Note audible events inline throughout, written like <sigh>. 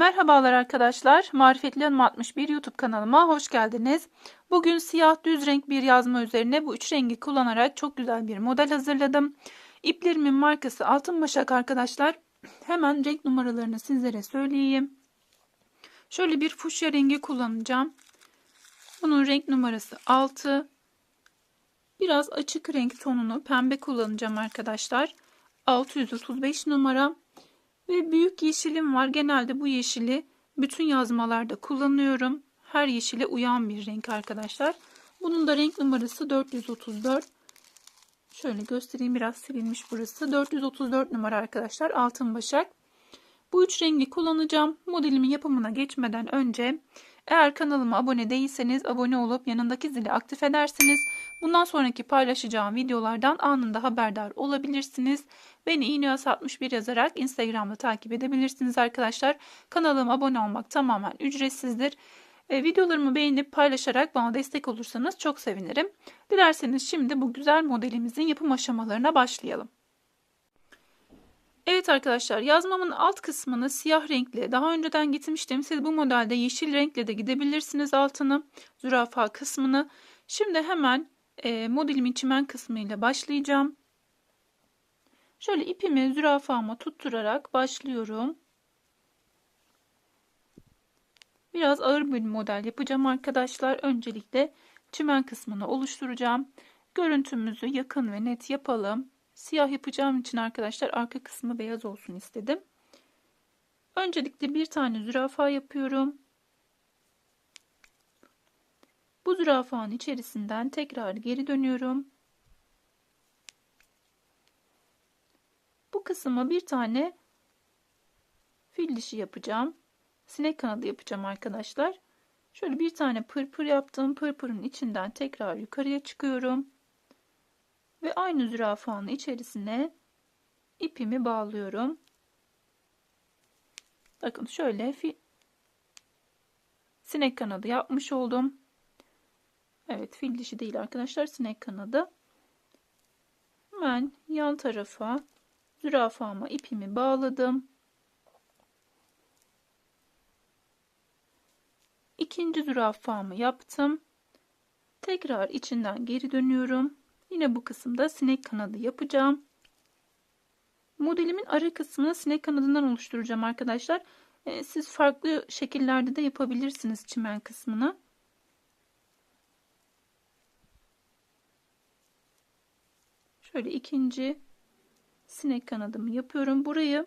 Merhabalar arkadaşlar. Marifetli Hanım 61 YouTube kanalıma hoş geldiniz. Bugün siyah düz renk bir yazma üzerine bu üç rengi kullanarak çok güzel bir model hazırladım. İplerimin markası Altın Başak arkadaşlar. Hemen renk numaralarını sizlere söyleyeyim. Şöyle bir fuşya rengi kullanacağım. Bunun renk numarası 6. Biraz açık renk tonunu pembe kullanacağım arkadaşlar. 635 numara. Ve büyük yeşilim var. Genelde bu yeşili bütün yazmalarda kullanıyorum. Her yeşile uyan bir renk arkadaşlar. Bunun da renk numarası 434. Şöyle göstereyim biraz silinmiş burası. 434 numara arkadaşlar. Altın başak. Bu üç rengi kullanacağım. Modelimin yapımına geçmeden önce eğer kanalıma abone değilseniz abone olup yanındaki zili aktif edersiniz. Bundan sonraki paylaşacağım videolardan anında haberdar olabilirsiniz. Beni iğneas 61 yazarak Instagram'da takip edebilirsiniz arkadaşlar. Kanalıma abone olmak tamamen ücretsizdir. E, videolarımı beğenip paylaşarak bana destek olursanız çok sevinirim. Dilerseniz şimdi bu güzel modelimizin yapım aşamalarına başlayalım. Evet arkadaşlar yazmamın alt kısmını siyah renkle daha önceden gitmiştim. Siz bu modelde yeşil renkle de gidebilirsiniz altını zürafa kısmını. Şimdi hemen e, modelimin çimen kısmıyla başlayacağım. Şöyle ipimi zürafama tutturarak başlıyorum. Biraz ağır bir model yapacağım arkadaşlar. Öncelikle çimen kısmını oluşturacağım. Görüntümüzü yakın ve net yapalım. Siyah yapacağım için arkadaşlar arka kısmı beyaz olsun istedim. Öncelikle bir tane zürafa yapıyorum. Bu zürafanın içerisinden tekrar geri dönüyorum. Bu kısma bir tane fil dişi yapacağım. Sinek kanadı yapacağım arkadaşlar. Şöyle bir tane pırpır yaptım. Pırpırın içinden tekrar yukarıya çıkıyorum. Ve aynı zürafanın içerisine ipimi bağlıyorum. Bakın şöyle sinek kanadı yapmış oldum. Evet fil dişi değil arkadaşlar sinek kanadı. Hemen yan tarafa zürafama ipimi bağladım. İkinci zürafamı yaptım. Tekrar içinden geri dönüyorum. Yine bu kısımda sinek kanadı yapacağım. Modelimin ara kısmını sinek kanadından oluşturacağım arkadaşlar. Ee, siz farklı şekillerde de yapabilirsiniz çimen kısmını. Şöyle ikinci sinek kanadımı yapıyorum. Burayı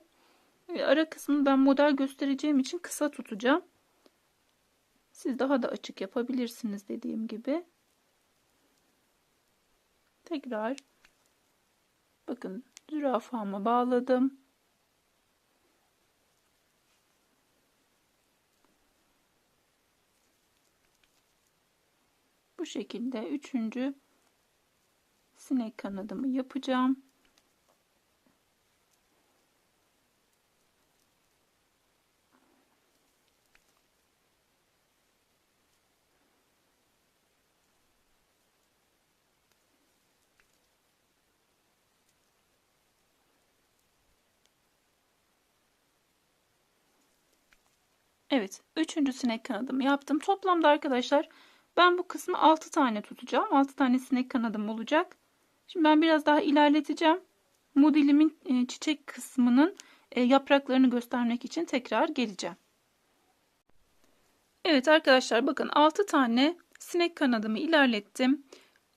e, ara kısmını ben model göstereceğim için kısa tutacağım. Siz daha da açık yapabilirsiniz dediğim gibi. Tekrar bakın zürafamı bağladım. Bu şekilde üçüncü sinek kanadımı yapacağım. Evet. Üçüncü sinek kanadımı yaptım. Toplamda arkadaşlar ben bu kısmı 6 tane tutacağım. 6 tane sinek kanadım olacak. Şimdi ben biraz daha ilerleteceğim. Modelimin e, çiçek kısmının e, yapraklarını göstermek için tekrar geleceğim. Evet arkadaşlar bakın 6 tane sinek kanadımı ilerlettim.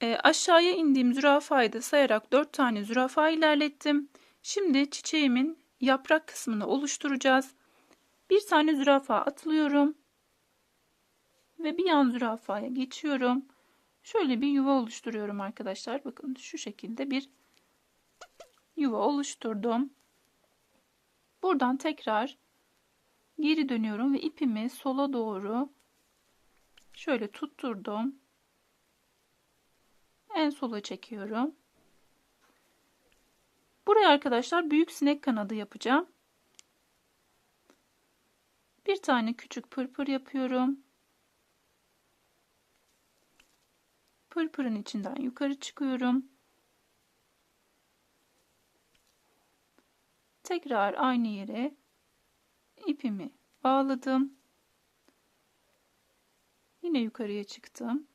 E, aşağıya indiğim zürafayı da sayarak 4 tane zürafa ilerlettim. Şimdi çiçeğimin yaprak kısmını oluşturacağız. Bir tane zürafa atlıyorum. Ve bir yan zürafaya geçiyorum. Şöyle bir yuva oluşturuyorum arkadaşlar. Bakın şu şekilde bir yuva oluşturdum. Buradan tekrar geri dönüyorum ve ipimi sola doğru şöyle tutturdum. En sola çekiyorum. Buraya arkadaşlar büyük sinek kanadı yapacağım. Bir tane küçük pırpır yapıyorum. Pırpırın içinden yukarı çıkıyorum. Tekrar aynı yere ipimi bağladım. Yine yukarıya çıktım.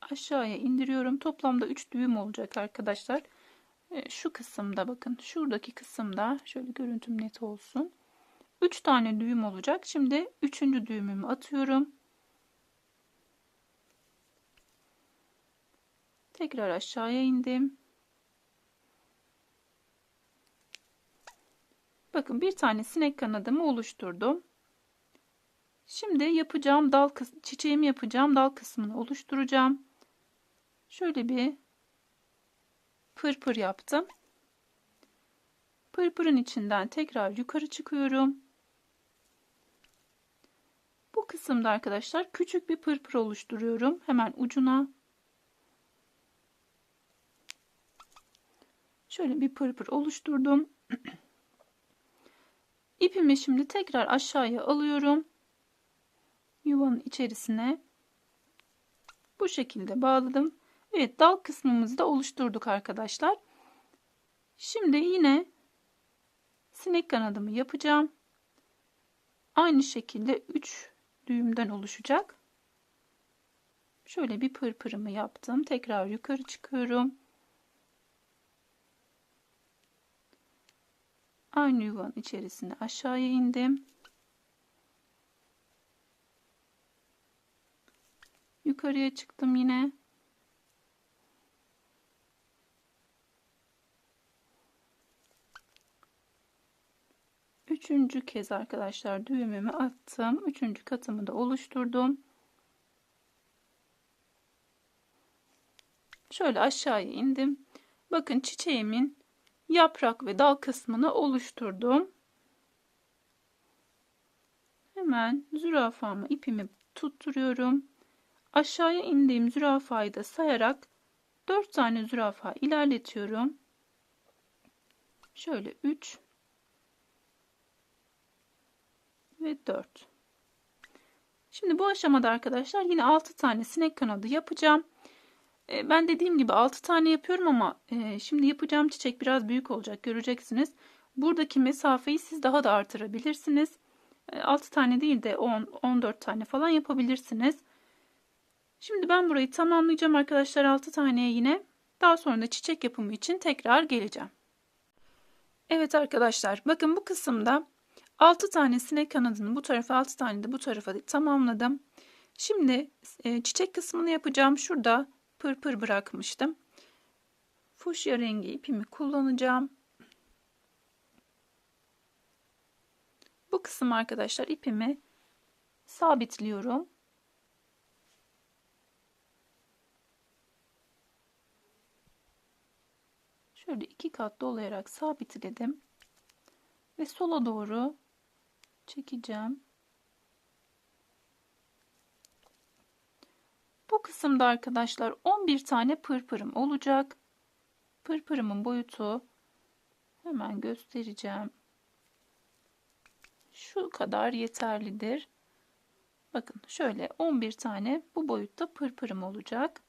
Aşağıya indiriyorum. Toplamda 3 düğüm olacak arkadaşlar. E, şu kısımda bakın. Şuradaki kısımda şöyle görüntüm net olsun. 3 tane düğüm olacak. Şimdi 3. düğümümü atıyorum. Tekrar aşağıya indim. Bakın bir tane sinek kanadımı oluşturdum. Şimdi yapacağım dal çiçeğimi yapacağım dal kısmını oluşturacağım. Şöyle bir pırpır yaptım. Pırpırın içinden tekrar yukarı çıkıyorum. Bu kısımda arkadaşlar küçük bir pırpır oluşturuyorum. Hemen ucuna. Şöyle bir pırpır oluşturdum. <clears throat> İpimi şimdi tekrar aşağıya alıyorum. Yuvanın içerisine bu şekilde bağladım. Evet dal kısmımızı da oluşturduk arkadaşlar. Şimdi yine sinek kanadımı yapacağım. Aynı şekilde 3 düğümden oluşacak. Şöyle bir pırpırımı yaptım. Tekrar yukarı çıkıyorum. Aynı yuvanın içerisine aşağıya indim. Yukarıya çıktım yine. Üçüncü kez arkadaşlar düğümümü attım. Üçüncü katımı da oluşturdum. Şöyle aşağıya indim. Bakın çiçeğimin yaprak ve dal kısmını oluşturdum. Hemen zürafamı ipimi tutturuyorum. Aşağıya indiğim zürafayı da sayarak 4 tane zürafa ilerletiyorum. Şöyle 3 ve 4. Şimdi bu aşamada arkadaşlar yine 6 tane sinek kanadı yapacağım. E, ben dediğim gibi 6 tane yapıyorum ama e, şimdi yapacağım çiçek biraz büyük olacak göreceksiniz. Buradaki mesafeyi siz daha da artırabilirsiniz. 6 e, tane değil de 10 14 tane falan yapabilirsiniz. Şimdi ben burayı tamamlayacağım arkadaşlar 6 taneye yine. Daha sonra da çiçek yapımı için tekrar geleceğim. Evet arkadaşlar bakın bu kısımda 6 tane sinek kanadını bu tarafa 6 tane de bu tarafa tamamladım. Şimdi e, çiçek kısmını yapacağım. Şurada pırpır bırakmıştım. Fuşya rengi ipimi kullanacağım. Bu kısım arkadaşlar ipimi sabitliyorum. Şöyle iki kat dolayarak sabitledim. Ve sola doğru çekeceğim. Bu kısımda arkadaşlar 11 tane pırpırım olacak. Pırpırımın boyutu hemen göstereceğim. Şu kadar yeterlidir. Bakın şöyle 11 tane bu boyutta pırpırım olacak.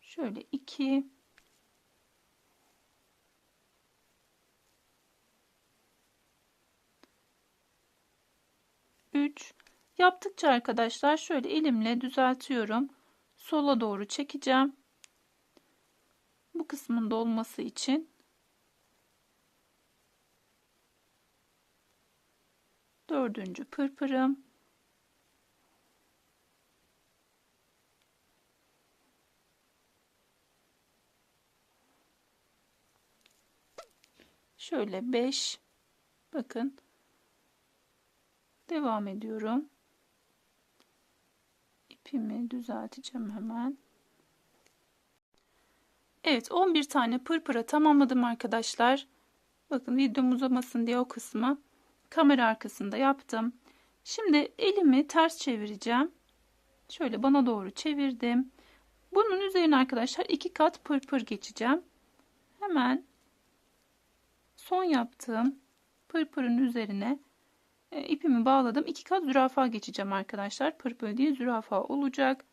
Şöyle 2 3 yaptıkça arkadaşlar şöyle elimle düzeltiyorum. Sola doğru çekeceğim. Bu kısmın dolması için dördüncü pırpırım şöyle 5 bakın Devam ediyorum. İpimi düzelteceğim hemen. Evet 11 tane pırpıra tamamladım arkadaşlar. Bakın videom uzamasın diye o kısmı kamera arkasında yaptım. Şimdi elimi ters çevireceğim. Şöyle bana doğru çevirdim. Bunun üzerine arkadaşlar iki kat pırpır geçeceğim. Hemen son yaptığım pırpırın üzerine e, ipimi bağladım. İki kat zürafa geçeceğim arkadaşlar. Pırpır diye zürafa olacak.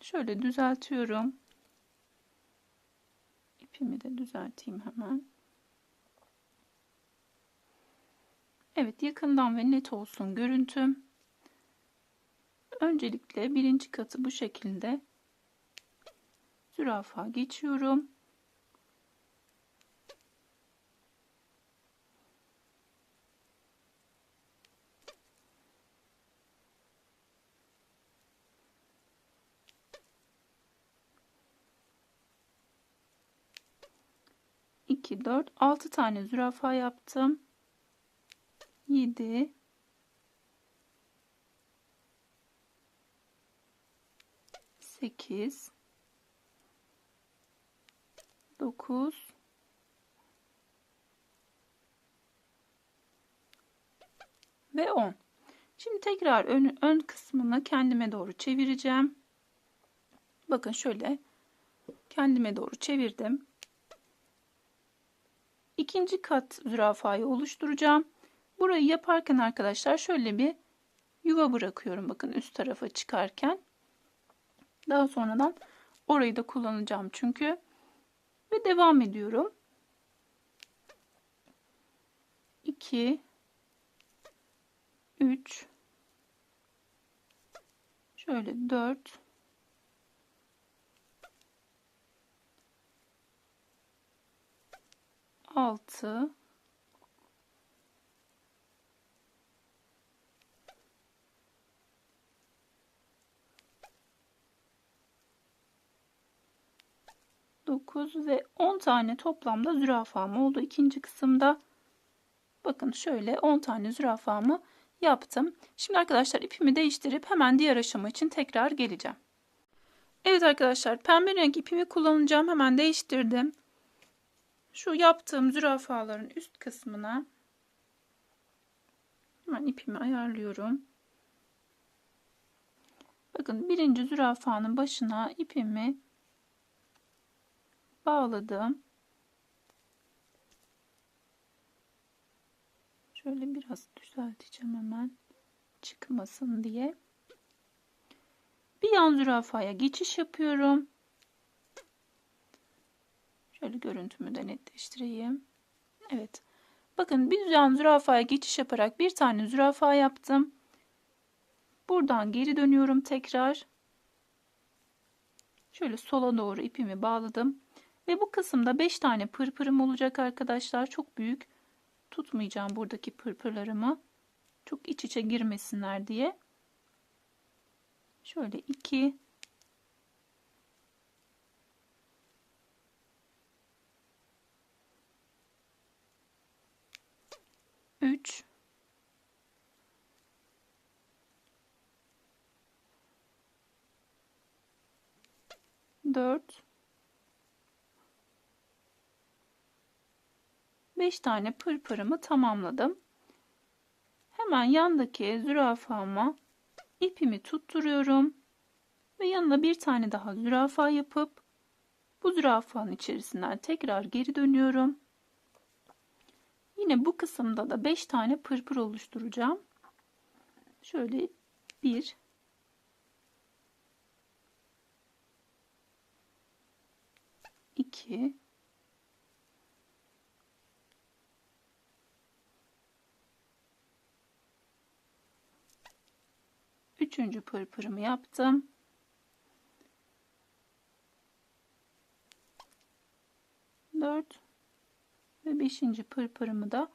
Şöyle düzeltiyorum. İpimi de düzelteyim hemen. Evet yakından ve net olsun görüntüm. Öncelikle birinci katı bu şekilde zürafa geçiyorum. İki, dört, altı tane zürafa yaptım. Yedi, sekiz, dokuz, ve 10. Şimdi tekrar ön, ön kısmını kendime doğru çevireceğim. Bakın şöyle kendime doğru çevirdim. İkinci kat zürafayı oluşturacağım. Burayı yaparken arkadaşlar şöyle bir yuva bırakıyorum bakın üst tarafa çıkarken. Daha sonradan orayı da kullanacağım çünkü. Ve devam ediyorum. 2 3 şöyle 4 6 9 ve 10 tane toplamda zürafam oldu ikinci kısımda. Bakın şöyle 10 tane zürafamı yaptım. Şimdi arkadaşlar ipimi değiştirip hemen diğer aşama için tekrar geleceğim. Evet arkadaşlar pembe renk ipimi kullanacağım. Hemen değiştirdim. Şu yaptığım zürafaların üst kısmına hemen ipimi ayarlıyorum. Bakın birinci zürafanın başına ipimi bağladım. Şöyle biraz düzelteceğim hemen çıkmasın diye. Bir yan zürafaya geçiş yapıyorum. Şöyle görüntümü de netleştireyim. Evet. Bakın bir yan zürafaya geçiş yaparak bir tane zürafa yaptım. Buradan geri dönüyorum tekrar. Şöyle sola doğru ipimi bağladım. Ve bu kısımda 5 tane pırpırım olacak arkadaşlar. Çok büyük tutmayacağım buradaki pırpırlarımı. Çok iç içe girmesinler diye. Şöyle 2 3 4 5 tane pırpırımı tamamladım. Hemen yandaki zürafama ipimi tutturuyorum ve yanına bir tane daha zürafa yapıp bu zürafanın içerisinden tekrar geri dönüyorum. Yine bu kısımda da 5 tane pırpır oluşturacağım. Şöyle 1 2 Üçüncü pırpırımı yaptım. 5. pırpırımı da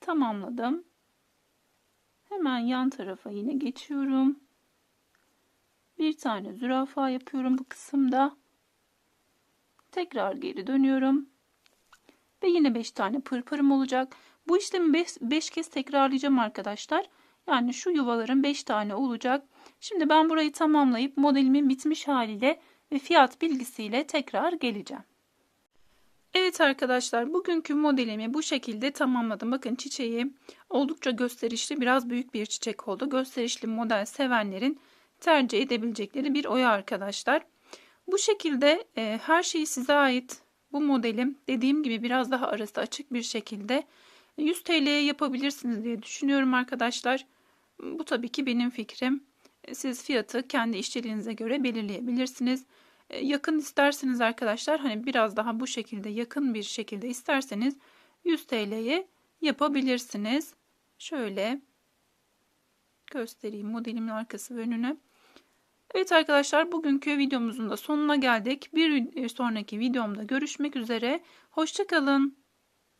tamamladım. Hemen yan tarafa yine geçiyorum. Bir tane zürafa yapıyorum bu kısımda. Tekrar geri dönüyorum. Ve yine 5 tane pırpırım olacak. Bu işlemi 5 kez tekrarlayacağım arkadaşlar. Yani şu yuvaların 5 tane olacak. Şimdi ben burayı tamamlayıp modelimin bitmiş haliyle ve fiyat bilgisiyle tekrar geleceğim. Evet arkadaşlar bugünkü modelimi bu şekilde tamamladım. Bakın çiçeği oldukça gösterişli biraz büyük bir çiçek oldu. Gösterişli model sevenlerin tercih edebilecekleri bir oya arkadaşlar. Bu şekilde e, her şeyi size ait bu modelim dediğim gibi biraz daha arası açık bir şekilde 100 TL'ye yapabilirsiniz diye düşünüyorum arkadaşlar. Bu tabii ki benim fikrim. E, Siz fiyatı kendi işçiliğinize göre belirleyebilirsiniz. E, Yakın isterseniz arkadaşlar hani biraz daha bu şekilde yakın bir şekilde isterseniz 100 TL'ye yapabilirsiniz. Şöyle göstereyim modelimin arkası ve önünü. Evet arkadaşlar bugünkü videomuzun da sonuna geldik. Bir sonraki videomda görüşmek üzere. Hoşçakalın.